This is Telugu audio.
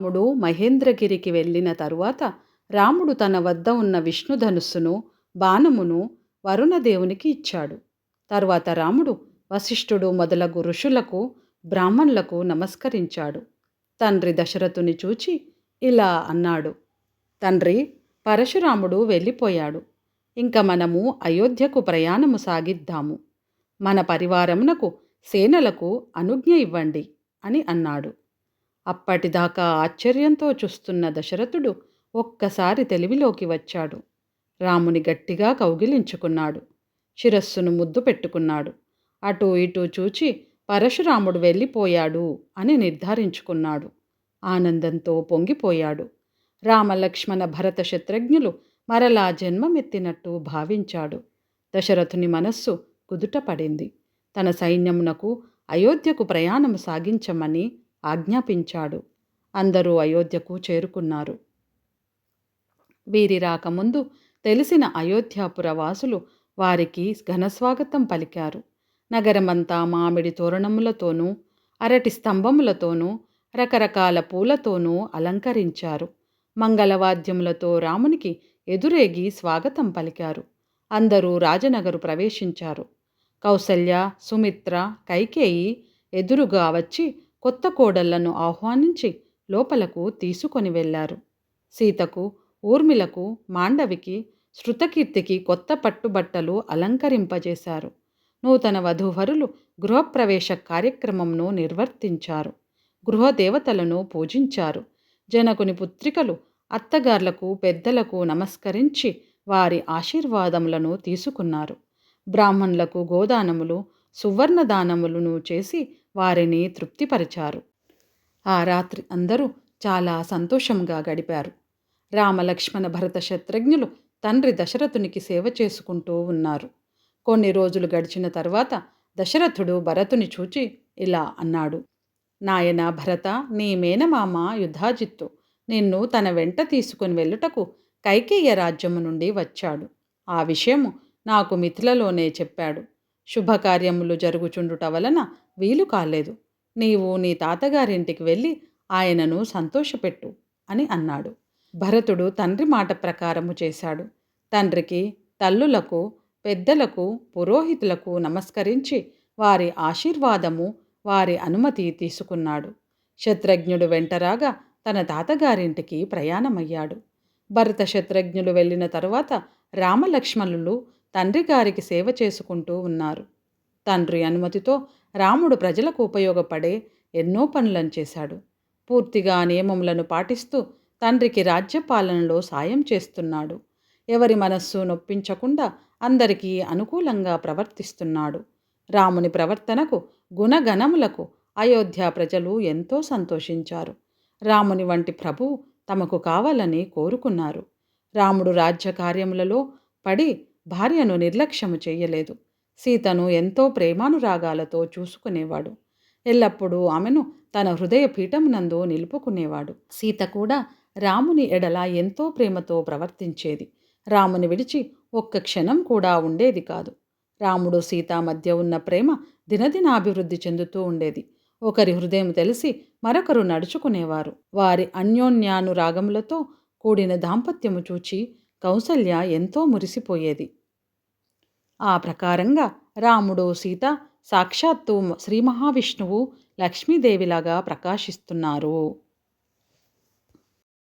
రాముడు మహేంద్రగిరికి వెళ్ళిన తరువాత రాముడు తన వద్ద ఉన్న విష్ణుధనుస్సును బాణమును వరుణదేవునికి ఇచ్చాడు. తరువాత రాముడు వశిష్ఠుడు మొదలగు ఋషులకు బ్రాహ్మణులకు నమస్కరించాడు. తండ్రి దశరథుని చూచి ఇలా అన్నాడు. తండ్రి పరశురాముడు వెళ్ళిపోయాడు. ఇంకా మనము అయోధ్యకు ప్రయాణము సాగిద్దాము. మన పరివారమునకు సేనలకు అనుజ్ఞ ఇవ్వండి అని అన్నాడు. అప్పటిదాకా ఆశ్చర్యంతో చూస్తున్న దశరథుడు ఒక్కసారి తెలివిలోకి వచ్చాడు. రాముని గట్టిగా కౌగిలించుకున్నాడు. శిరస్సును ముద్దు పెట్టుకున్నాడు. అటూ ఇటూ చూచి పరశురాముడు వెళ్ళిపోయాడు అని నిర్ధారించుకున్నాడు. ఆనందంతో పొంగిపోయాడు. రామలక్ష్మణ భరత శత్రుఘ్నులు మరలా జన్మమెత్తినట్టు భావించాడు. దశరథుని మనస్సు కుదుటపడింది. తన సైన్యమునకు అయోధ్యకు ప్రయాణం సాగించమని ఆజ్ఞాపించాడు. అందరూ అయోధ్యకు చేరుకున్నారు. వీరి రాకముందు తెలిసిన అయోధ్యాపుర వాసులు వారికి ఘనస్వాగతం పలికారు. నగరమంతా మామిడి తోరణములతోనూ అరటి స్తంభములతోనూ రకరకాల పూలతోనూ అలంకరించారు. మంగళవాద్యములతో రామునికి ఎదురేగి స్వాగతం పలికారు. అందరూ రాజనగరు ప్రవేశించారు. కౌసల్య సుమిత్ర కైకేయి ఎదురుగా వచ్చి కొత్త కోడళ్ళను ఆహ్వానించి లోపలకు తీసుకొని వెళ్ళారు. సీతకు ఊర్మిలకు మాండవికి శృతకీర్తికి కొత్త పట్టుబట్టలు అలంకరింపజేశారు. నూతన వధూవరులు గృహప్రవేశ కార్యక్రమంను నిర్వర్తించారు. గృహదేవతలను పూజించారు. జనకుని పుత్రికలు అత్తగార్లకు పెద్దలకు నమస్కరించి వారి ఆశీర్వాదములను తీసుకున్నారు. బ్రాహ్మణులకు గోదానములు సువర్ణ దానములను చేసి వారిని తృప్తిపరిచారు. ఆ రాత్రి అందరూ చాలా సంతోషంగా గడిపారు. రామలక్ష్మణ భరత శత్రుఘ్నులు తండ్రి దశరథునికి సేవ చేసుకుంటూ ఉన్నారు. కొన్ని రోజులు గడిచిన తర్వాత దశరథుడు భరతుని చూచి ఇలా అన్నాడు నాయన భరత నీ మేనమామ యుద్ధాజిత్తు నిన్ను తన వెంట తీసుకుని వెళ్ళుటకు కైకేయ రాజ్యము నుండి వచ్చాడు. ఆ విషయము నాకు మిథిలలోనే చెప్పాడు. శుభకార్యములు జరుగుచుండుట వలన వీలు కాలేదు. నీవు నీ తాతగారింటికి వెళ్ళి ఆయనను సంతోషపెట్టు అని అన్నాడు. భరతుడు తండ్రి మాట ప్రకారము చేశాడు. తండ్రికి తల్లులకు పెద్దలకు పురోహితులకు నమస్కరించి వారి ఆశీర్వాదము వారి అనుమతి తీసుకున్నాడు. శత్రుఘ్నుడు వెంటరాగా తన తాతగారింటికి ప్రయాణమయ్యాడు. భరత శత్రుఘ్నులు వెళ్ళిన తరువాత రామలక్ష్మణులు తండ్రి గారికి సేవ చేసుకుంటూ ఉన్నారు. తండ్రి అనుమతితో రాముడు ప్రజలకు ఉపయోగపడే ఎన్నో పనులను చేశాడు. పూర్తిగా నియమములను పాటిస్తూ తండ్రికి రాజ్యపాలనలో సాయం చేస్తున్నాడు. ఎవరి మనస్సు నొప్పించకుండా అందరికీ అనుకూలంగా ప్రవర్తిస్తున్నాడు. రాముని ప్రవర్తనకు గుణగణములకు అయోధ్య ప్రజలు ఎంతో సంతోషించారు. రాముని వంటి ప్రభువు తమకు కావాలని కోరుకున్నారు. రాముడు రాజ్య కార్యములలో పడి భార్యను నిర్లక్ష్యము చేయలేదు సీతను ఎంతో ప్రేమానురాగాలతో చూసుకునేవాడు. ఎల్లప్పుడూ ఆమెను తన హృదయ పీఠమునందు నిలుపుకునేవాడు. సీత కూడా రాముని ఎడల ఎంతో ప్రేమతో ప్రవర్తించేది. రాముని విడిచి ఒక్క క్షణం కూడా ఉండేది కాదు. రాముడు సీత మధ్య ఉన్న ప్రేమ దినదినాభివృద్ధి చెందుతూ ఉండేది. ఒకరి హృదయం తెలిసి మరొకరు నడుచుకునేవారు. వారి అన్యోన్యానురాగములతో కూడిన దాంపత్యము చూచి కౌసల్య ఎంతో మురిసిపోయేది. ఆ ప్రకారంగా రాముడు సీత సాక్షాత్తు శ్రీ మహావిష్ణువు లక్ష్మీదేవిలాగా ప్రకాశిస్తున్నారు.